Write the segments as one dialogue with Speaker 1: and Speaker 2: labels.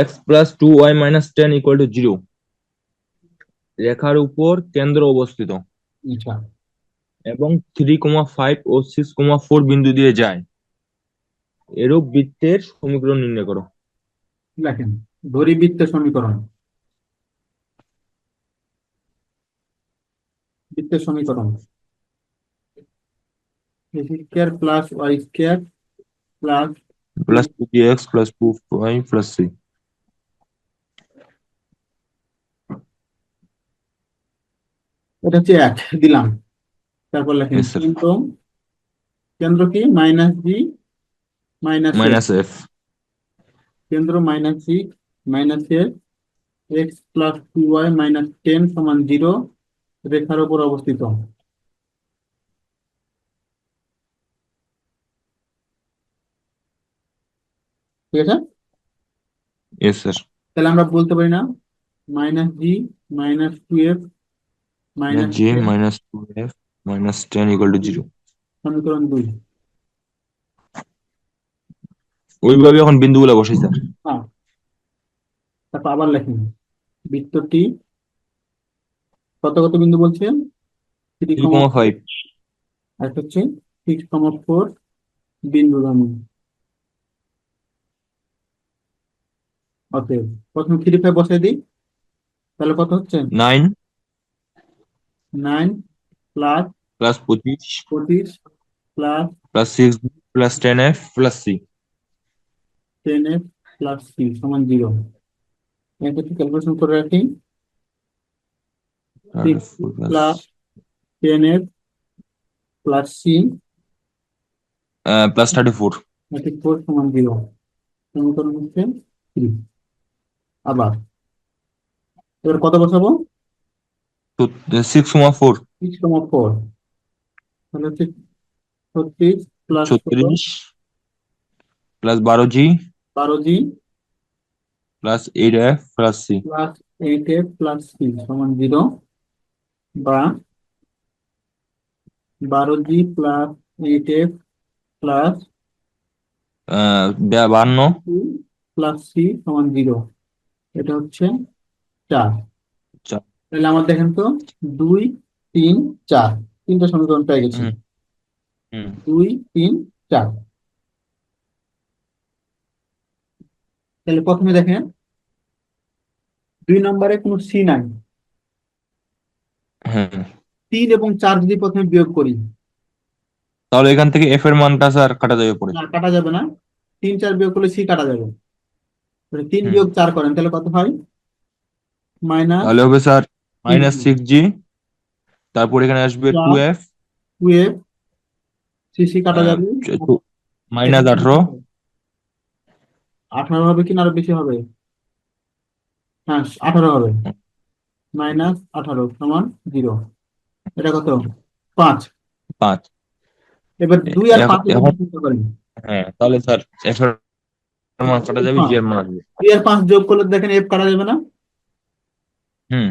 Speaker 1: X plus two y minus ten equal to zero রেখার উপর কেন্দ্র অবস্থিত।
Speaker 2: আচ্ছা।
Speaker 1: এবং থ্রি কমা ফাইভ ও সিক্স কমা ফোর বিন্দু দিয়ে যায়। এরূপ বৃত্তের সমীকরণ নির্ণয় করো।
Speaker 2: লেখেন ধরিবৃত্তের সমীকরণ। বৃত্তের সমীকরণ। Plus y square plus
Speaker 1: plus two y plus three
Speaker 2: এটা হচ্ছে এক দিলাম। তারপর লেখেন
Speaker 1: Yes,
Speaker 2: কেন্দ্র কি? Minus g minus
Speaker 1: minus f
Speaker 2: কেন্দ্র minus g minus a x plus two y minus ten সমান জিরো রেখার উপর অবস্থিত। ঠিক আছে?
Speaker 1: ইয়েস স্যার
Speaker 2: তাহলে আমরা বলতে পারি না minus g minus two f minus
Speaker 1: g minus two f minus ten equal to zero
Speaker 2: সমীকরণ দুই।
Speaker 1: ওইভাবে এখন বিন্দুগুলো বসাই স্যার
Speaker 2: হ্যাঁ তারপর আবার লেখেন। বৃত্তটি কত কত বিন্দু বলছেন থ্রি
Speaker 1: কমা ফাইভ
Speaker 2: আর হচ্ছে সিক্স কমা ফোর বিন্দু অতএব প্রথমে থ্রি ফাইভ বসাই দিই? তাহলে কত হচ্ছে?
Speaker 1: নাইন
Speaker 2: নাইন প্লাস
Speaker 1: প্লাস পঁচিশ।
Speaker 2: পঁচিশ plus
Speaker 1: plus six plus ten f plus c
Speaker 2: ten f plus c সমান জিরো একটু ক্যালকুলেশন করে রাখি। Plus ten f plus c
Speaker 1: plus thirty four
Speaker 2: thirty four সমান জিরো সমীকরণ হচ্ছে থ্রি আবার। এবার কত বসাবো?
Speaker 1: Six comma four
Speaker 2: six comma four তাহলে ছত্রিশ প্লাস
Speaker 1: ছত্রিশ প্লাস বারো জি।
Speaker 2: বারো g.
Speaker 1: Plus eight f plus c
Speaker 2: plus eight f plus c সমান জিরো বা বারো g plus eight f plus
Speaker 1: বান্ন
Speaker 2: প্লাস সি সমান জিরো এটা হচ্ছে চার।
Speaker 1: চার।
Speaker 2: তাহলে আমার দেখেন তো দুই তিন চার। তিনটা সমীকরণ পেয়ে গেছি। দুই তিন চার। তাহলে প্রথমে দেখেন দুই নম্বরে কোনো সি নাই। তিন এবং চার যদি প্রথমে বিয়োগ করি।
Speaker 1: তাহলে এখান থেকে এফ এর মানটা স্যার কাটা যাবে পরে
Speaker 2: না কাটা যাবে না। তিন চার বিয়োগ করলে সি কাটা যাবে। তাহলে তিন। বিয়োগ চার করেন তাহলে কত হয়? মাইনাস
Speaker 1: তাহলে হবে স্যার মাইনাস সিক্স জি তারপর এখানে আসবে two f
Speaker 2: two f c c কাটা যাবে।
Speaker 1: মাইনাস আঠারো।
Speaker 2: আঠারো হবে কি না আরও বেশি হবে? হ্যাঁ আঠারো হবে। মাইনাস আঠারো সমান জিরো এটা কত? পাঁচ।
Speaker 1: পাঁচ।
Speaker 2: এবার দুই আর পাঁচ
Speaker 1: এখন- হ্যাঁ তাহলে স্যার এর মান কাটা যাবে জি এর মান আসবে
Speaker 2: দুই আর পাঁচ যোগ করলে দেখেন এফ কাটা যাবে না?
Speaker 1: হুম।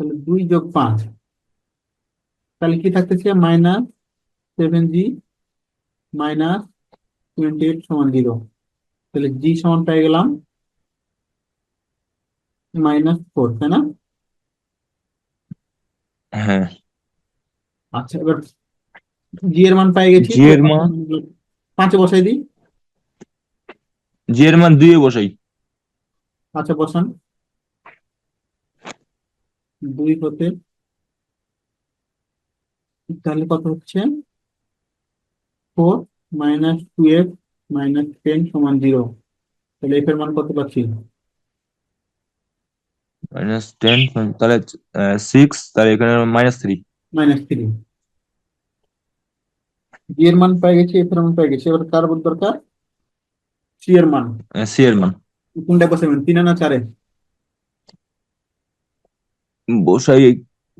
Speaker 2: তাহলে দুই যোগ পাঁচ। তাহলে কি থাকতেছে? Minus seven g minus twenty eight সমান জিরো তাহলে জি সমান পেয়ে গেলাম মাইনাস ফোর তাই না?
Speaker 1: হ্যাঁ।
Speaker 2: আচ্ছা এবার জি এর মান পেয়ে গেছি।
Speaker 1: জি এর মান?
Speaker 2: পাঁচে বসাই দিই।
Speaker 1: জি এর মান দুইয়ে বসাই।
Speaker 2: আচ্ছা বসান। দুই হতে তাহলে কত হচ্ছে? Four minus two f minus ten সমান জিরো। তাহলে এফ এর মান কত পাচ্ছি?
Speaker 1: মাইনাস টেন তাহলে সিক্স তাহলে এখানে minus three.
Speaker 2: Minus three. G এর মান পেয়ে গেছি এফ এর মান পেয়ে গেছি। এবার কার দরকার? সি এর মান
Speaker 1: সি এর মান
Speaker 2: কোনটা বসাবেন তিনে না চারে
Speaker 1: বসাই এই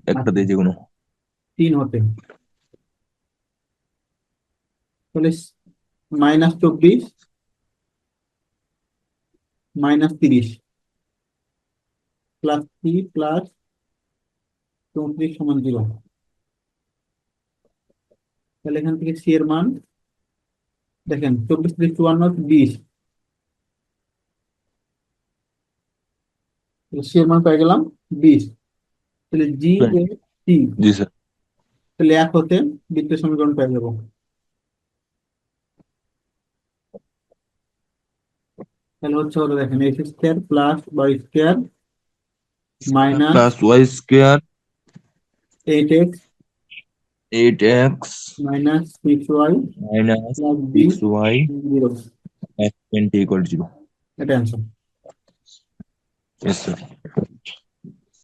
Speaker 1: একটা দিয়ে যেকোনো
Speaker 2: তিন হতে তাহলে মাইনাস চব্বিশ মাইনাস তিরিশ প্লাস থ্রি প্লাস চৌত্রিশ সমান জিরো তাহলে এখান থেকে সি এর মান দেখেন চব্বিশ তিরিশ চুয়ান্ন বিশ সি এর মান পেয়ে গেলাম বিশ। তাহলে জি এ টি
Speaker 1: জি স্যার
Speaker 2: তাহলে এক হতে বৃত্তের সমীকরণ পেয়ে যাব। তাহলে হচ্ছে হলো দেখেন x square plus y square minus
Speaker 1: plus y square
Speaker 2: eight x
Speaker 1: eight x
Speaker 2: minus six y
Speaker 1: minus six y twenty equal zero
Speaker 2: এটা অ্যান্সার
Speaker 1: Yes, sir.